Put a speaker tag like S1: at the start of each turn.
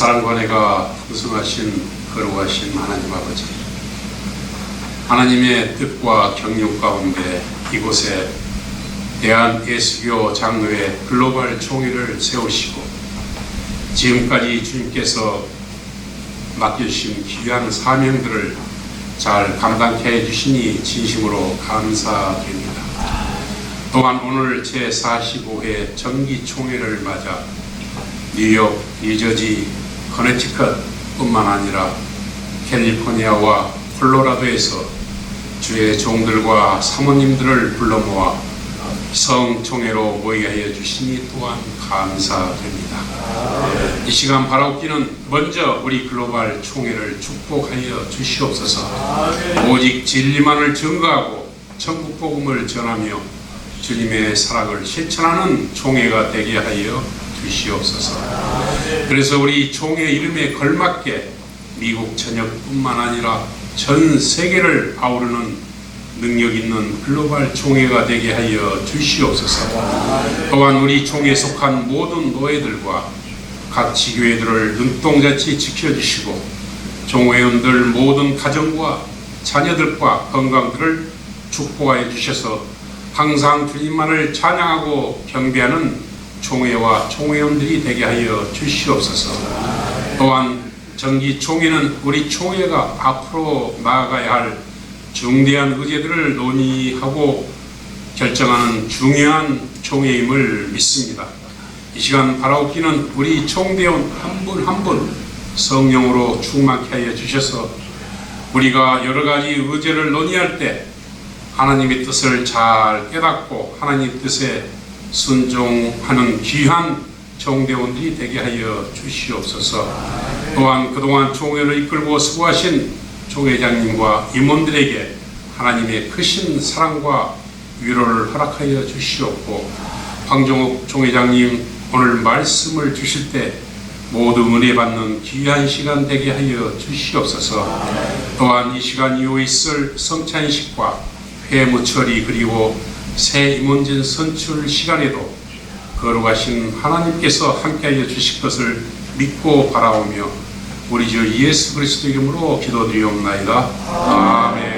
S1: 사랑관회가 풍성하신 거룩하신 하나님 아버지 하나님의 뜻과 경륜 가운데 이곳에 대한 예수교 장로회 글로벌 총회를 세우시고 지금까지 주님께서 맡겨주신 귀한 사명들을 잘 감당케 해주시니 진심으로 감사드립니다. 또한 오늘 제45회 정기총회를 맞아 뉴욕, 뉴저지, 커네티컷뿐만 아니라 캘리포니아와 콜로라도에서 주의 종들과 사모님들을 불러 모아 성총회로 모이게 하여 주시니 또한 감사드립니다. 이 시간 바라옵기는 먼저 우리 글로벌 총회를 축복하여 주시옵소서. 오직 진리만을 증거하고 천국 복음을 전하며 주님의 사랑을 실천하는 총회가 되게 하여 주시옵소서. 그래서 우리 총회 이름에 걸맞게 미국 전역뿐만 아니라 전 세계를 아우르는 능력 있는 글로벌 총회가 되게 하여 주시옵소서. 또한 우리 총회에 속한 모든 노예들과 각 지교회들을 눈동자치 지켜주시고 종회원들 모든 가정과 자녀들과 건강들을 축복하여 주셔서 항상 주님만을 찬양하고 경배하는 총회와 총회원들이 되게 하여 주시옵소서. 또한 정기 총회는 우리 총회가 앞으로 나아가야 할 중대한 의제들을 논의하고 결정하는 중요한 총회임을 믿습니다. 이 시간 바라옵기는 우리 총대원 한 분 한 분 성령으로 충만케 하여 주셔서 우리가 여러 가지 의제를 논의할 때 하나님의 뜻을 잘 깨닫고 하나님 뜻에 순종하는 귀한 총대원들이 되게 하여 주시옵소서. 또한 그동안 총회를 이끌고 수고하신 총회장님과 임원들에게 하나님의 크신 사랑과 위로를 허락하여 주시옵고 황종욱 총회장님 오늘 말씀을 주실 때 모두 은혜 받는 귀한 시간 되게 하여 주시옵소서. 또한 이 시간 이후에 있을 성찬식과 회무 처리 그리고 새 임원진 선출 시간에도 거룩하신 하나님께서 함께하여 주실 것을 믿고 바라오며 우리 주 예수 그리스도 이름으로 기도드리옵나이다. 아멘.